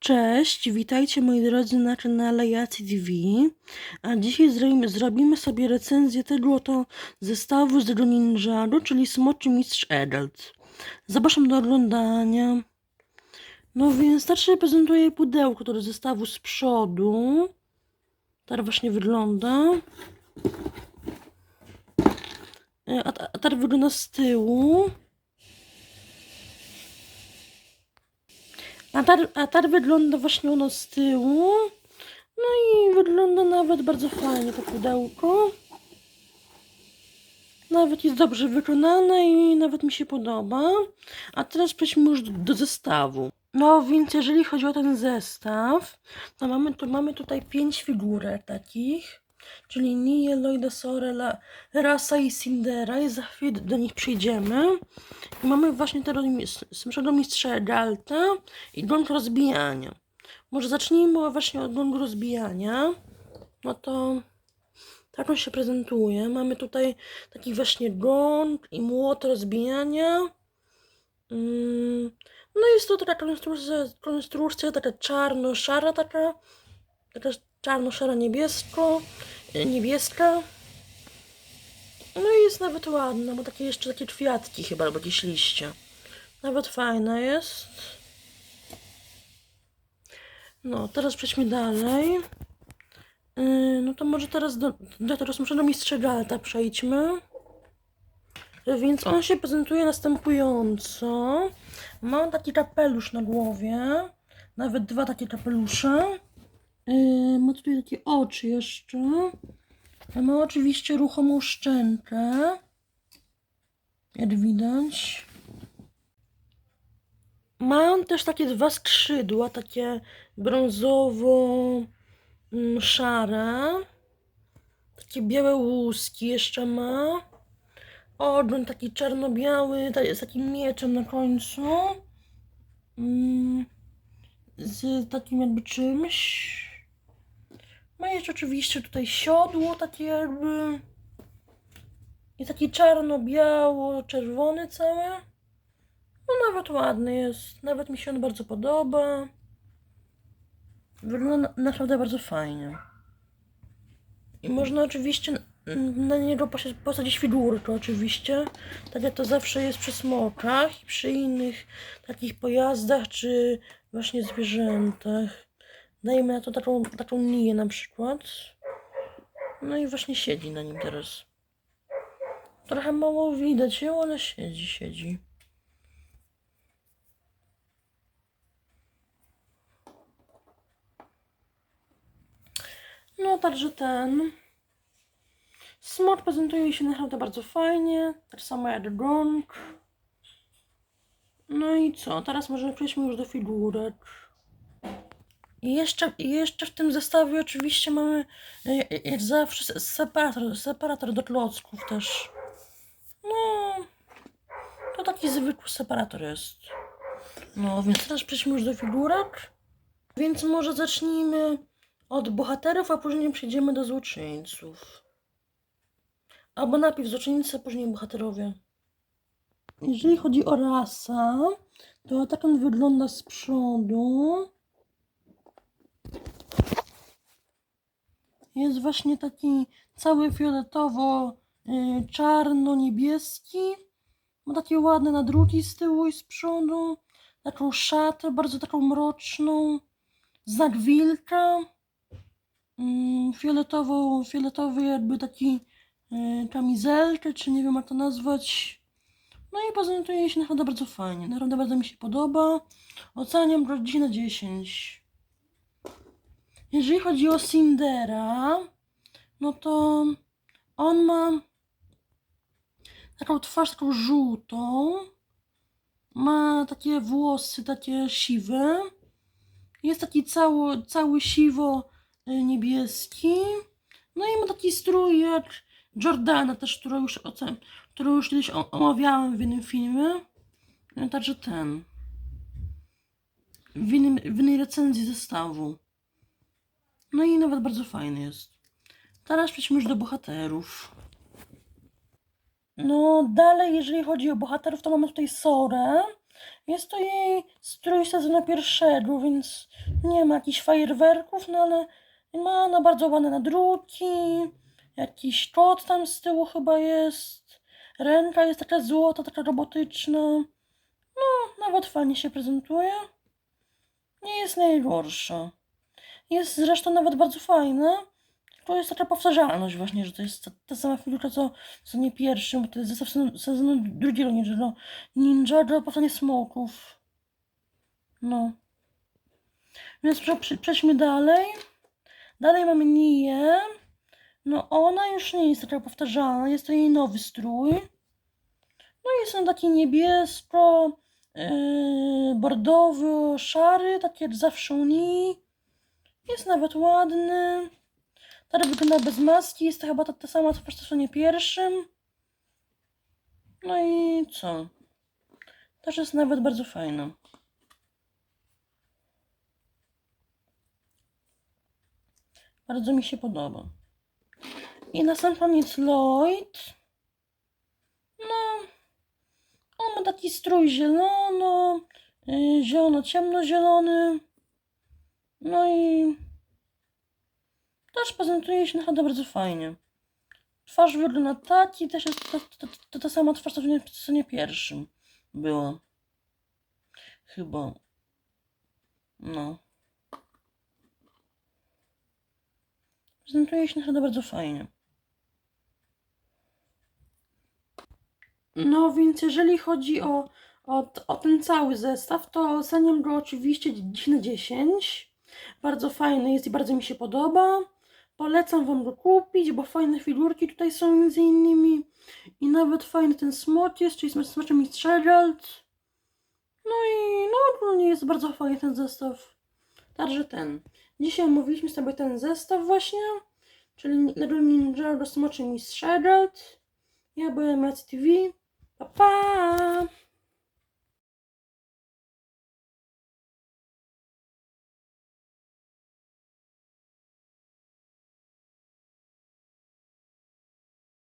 Cześć, witajcie moi drodzy na kanale Jacy TV. A dzisiaj zrobimy, zrobimy sobie recenzję tego oto zestawu z Ninjago, czyli Smoczy Mistrz Adult. Zapraszam do oglądania. No więc starszy prezentuje pudełko do zestawu z przodu. Tak właśnie wygląda. E, A, a tak wygląda z tyłu. A tak, a tak wygląda właśnie ono z tyłu. No i wygląda nawet bardzo fajnie to pudełko. Nawet jest dobrze wykonane i nawet mi się podoba. A teraz przejdźmy już do, do zestawu. No więc jeżeli chodzi o ten zestaw, to mamy, to mamy tutaj pięć figurek takich. Czyli Nie, Lloyda, Sorela, Rasa i Cindera i za chwilę do nich przyjdziemy. I mamy właśnie tego słyszego mistrza Galta i gong rozbijania. Może zacznijmy właśnie od gongu rozbijania. No to tak on się prezentuje. Mamy tutaj taki właśnie gong i młot rozbijania. Mm, No jest to taka konstrukcja, konstrukcja taka czarno-szara, taka, taka czarno-szara niebiesko, e, niebieska. No i jest nawet ładna, bo takie jeszcze takie kwiatki chyba, albo jakieś liście. Nawet fajna jest. No, teraz przejdźmy dalej. Yy, no to może teraz do, do tego smacznego mistrza Galta przejdźmy. Więc on się prezentuje następująco. Ma taki kapelusz na głowie. Nawet dwa takie kapelusze. Yy, ma tutaj takie oczy jeszcze. Ma oczywiście ruchomą szczękę. Jak widać. Ma on też takie dwa skrzydła, takie brązowo-szare. Takie białe łuski jeszcze ma. Ogon taki czarno-biały, z takim mieczem na końcu. Mm, Z takim jakby czymś. Ma jeszcze oczywiście tutaj siodło takie jakby. I taki czarno-biało-czerwony cały. No nawet ładny jest. Nawet mi się on bardzo podoba. Wygląda naprawdę bardzo fajnie. I można oczywiście na niego posadzić figurkę oczywiście. Tak jak to zawsze jest przy smokach i przy innych takich pojazdach czy właśnie zwierzętach. Dajmy na to taką, taką niję na przykład. No i właśnie siedzi na nim teraz. Trochę mało widać ją, ale siedzi, siedzi. No, także ten. Smok prezentuje się naprawdę bardzo fajnie. Tak samo jak gong. No i co? Teraz możemy przejdźmy już do figurek. I jeszcze, i jeszcze w tym zestawie oczywiście mamy e, e, jak zawsze se- separator, separator do klocków też. No, to taki zwykły separator jest. No, więc teraz przejdźmy już do figurek. Więc może zacznijmy od bohaterów, a później przejdziemy do złoczyńców. Albo najpierw złoczyńcy, a później bohaterowie. Jeżeli chodzi o rasa, to tak on wygląda z przodu. Jest właśnie taki cały fioletowo-czarno-niebieski. Ma takie ładne nadruki z tyłu i z przodu. Taką szatę, bardzo taką mroczną. Znak wilka. Mm, Fioletową, fioletowy jakby taki y, kamizelkę, czy nie wiem jak to nazwać. No i prezentuje się naprawdę bardzo fajnie. Naprawdę bardzo mi się podoba. Oceniam godzinę 10. Jeżeli chodzi o Cindera, no to on ma taką twarz taką żółtą. Ma takie włosy takie siwe. Jest taki cały, cały siwo y, niebieski. No i ma taki strój jak Jordana też, którą już, ocen, już kiedyś omawiałem w innym filmie. No, Także ten. W, innym, w innej recenzji zestawu. No i nawet bardzo fajny jest. Teraz przejdźmy już do bohaterów. No dalej, jeżeli chodzi o bohaterów, to mamy tutaj Sorę. Jest to jej strój sezonu pierwszego, więc nie ma jakichś fajerwerków, no ale ma ona bardzo ładne nadruki, jakiś kot tam z tyłu chyba jest, ręka jest taka złota, taka robotyczna. No, nawet fajnie się prezentuje. Nie jest najgorsza. Jest zresztą nawet bardzo fajna. To jest taka powtarzalność właśnie, że to jest ta, ta sama figurka co w sezonie pierwszym, bo to jest zestaw sezonu, sezonu drugiego Ninja, Ninja do powstania smoków. No. Więc prze, prze, przejdźmy dalej. Dalej mamy Niję. No ona już nie jest taka powtarzalna, jest to jej nowy strój. No jest on taki niebiesko, yy, bordowy, szary, taki jak zawsze u Nii. Jest nawet ładny. Teraz wygląda bez maski, jest chyba ta, ta sama co w sezonie pierwszym. No i co? Też jest nawet bardzo fajna. Bardzo mi się podoba. I na sam koniec Lloyd. No, on ma taki strój zielono, yy, zielono-ciemnozielony. No i też prezentuje się naprawdę bardzo fajnie. Twarz wygląda tak i też jest to, ta sama twarz, co w sezonie pierwszym była. Chyba. No. Prezentuje się naprawdę bardzo fajnie. No więc jeżeli chodzi o, o, o ten cały zestaw, to oceniam go oczywiście 10 na 10. Bardzo fajny jest i bardzo mi się podoba. Polecam Wam go kupić, bo fajne figurki tutaj są między innymi. I nawet fajny ten smok jest, czyli smoczem Mistrz Gerald. No i no ogólnie jest bardzo fajny ten zestaw. Także ten. Dzisiaj omówiliśmy sobie ten zestaw właśnie. Czyli Lego Ninja do smoczy Mistrz Gerald. Ja byłem Mac TV. Pa, pa!